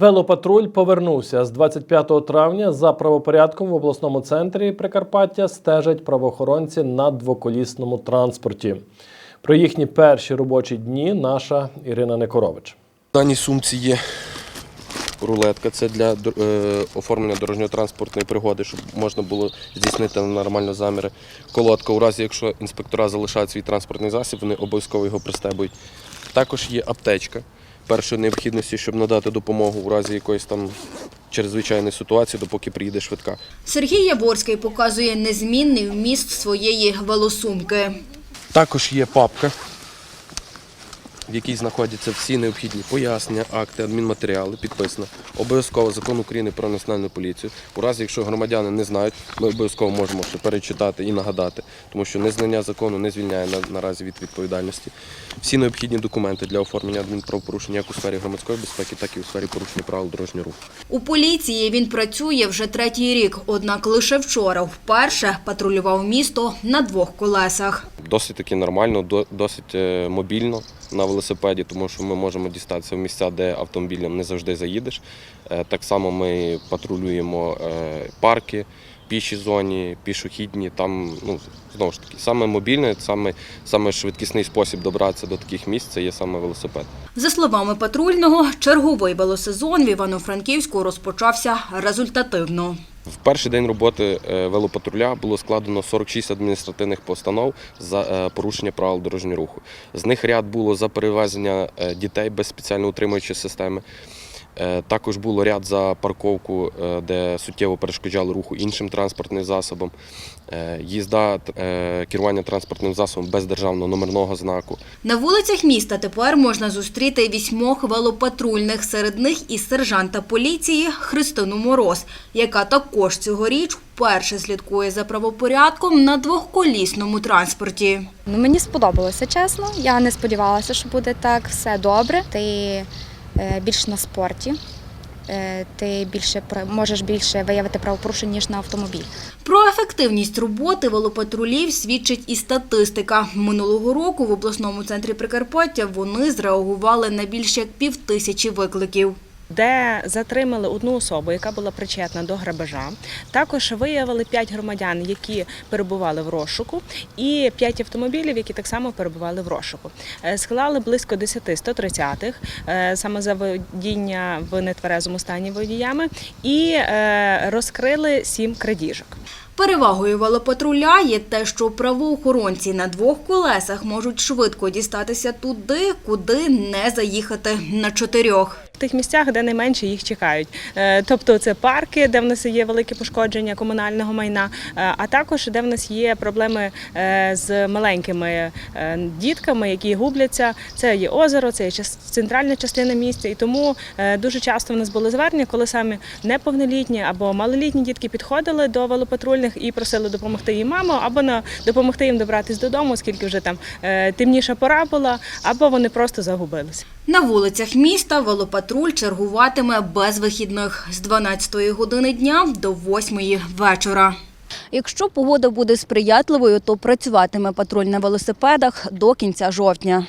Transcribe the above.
Велопатруль повернувся з 25 травня. За правопорядком в обласному центрі Прикарпаття стежать правоохоронці на двоколісному транспорті. Про їхні перші робочі дні наша Ірина Некорович. В даній сумці є рулетка. Це для е, оформлення дорожньо-транспортної пригоди, щоб можна було здійснити нормально заміри. Колодка, у разі якщо інспектора залишають свій транспортний засіб, вони обов'язково його пристебують. Також є аптечка першої необхідності, щоб надати допомогу у разі якоїсь там чрезвичайної ситуації, допоки приїде швидка. Сергій Яворський показує незмінний вміст своєї велосумки. Також є папка, в якій знаходяться всі необхідні пояснення, акти, адмінматеріали, підписано. Обов'язково закон України про національну поліцію. У разі, якщо громадяни не знають, ми обов'язково можемо ще перечитати і нагадати, тому що незнання закону не звільняє на- наразі від відповідальності. Всі необхідні документи для оформлення адмінправопорушення як у сфері громадської безпеки, так і у сфері порушення правил дорожнього руху. У поліції він працює вже третій рік, однак лише вчора вперше патрулював місто на двох колесах. Досить таки нормально, досить е, мобільно на велосипеді, тому що ми можемо дістатися в місця, де автомобілем не завжди заїдеш. Е, Так само ми патрулюємо е, парки, піші зоні, пішохідні. Там ну знову ж таки саме мобільне, саме, саме швидкісний спосіб добратися до таких місць це є саме велосипед. За словами патрульного, черговий велосезон в Івано-Франківську розпочався результативно. В перший день роботи е, велопатруля було складено 46 адміністративних постанов за е, порушення правил дорожнього руху. З них ряд було за перевезення е, дітей без спеціально утримуючої системи. Е, Також було ряд за парковку, е, де суттєво перешкоджали руху іншим транспортним засобом. Е, Їзда керування транспортним засобом без державного номерного знаку. На вулицях міста тепер можна зустріти вісьмох велопатрульних, серед них і сержанта поліції Христину Мороз, яка також цьогоріч вперше слідкує за правопорядком на двохколісному транспорті. Ну, мені сподобалося, чесно. Я не сподівалася, що буде так все добре. Ти більш на спорті, е, ти більше можеш більше виявити правопорушень, ніж на автомобіль. Про ефективність роботи велопатрулів свідчить і статистика. Минулого року в обласному центрі Прикарпаття вони зреагували на більше як півтисячі викликів. Де затримали одну особу, яка була причетна до грабежа. Також виявили п'ять громадян, які перебували в розшуку, і п'ять автомобілів, які так само перебували в розшуку. Е, Склали близько 10 130-х, е, саме за водіння в нетверезому стані водіями, і е, розкрили сім крадіжок. Перевагою велопатруля є те, що правоохоронці на двох колесах можуть швидко дістатися туди, куди не заїхати на чотирьох. Тих місцях, де найменше їх чекають. Е, Тобто це парки, де в нас є велике пошкодження комунального майна, е, а також де в нас є проблеми е, з маленькими дітками, які губляться. Це є озеро, це є центральна частина міста. І тому дуже часто в нас були звернення, коли саме неповнолітні або малолітні дітки підходили до велопатрульних і просили допомогти їм маму, або на допомогти їм добратись додому, оскільки вже там темніша пора була, або вони просто загубилися. На вулицях міста велопатруль чергуватиме без вихідних з 12 години дня до 8 вечора. Якщо погода буде сприятливою, то працюватиме патруль на велосипедах до кінця жовтня.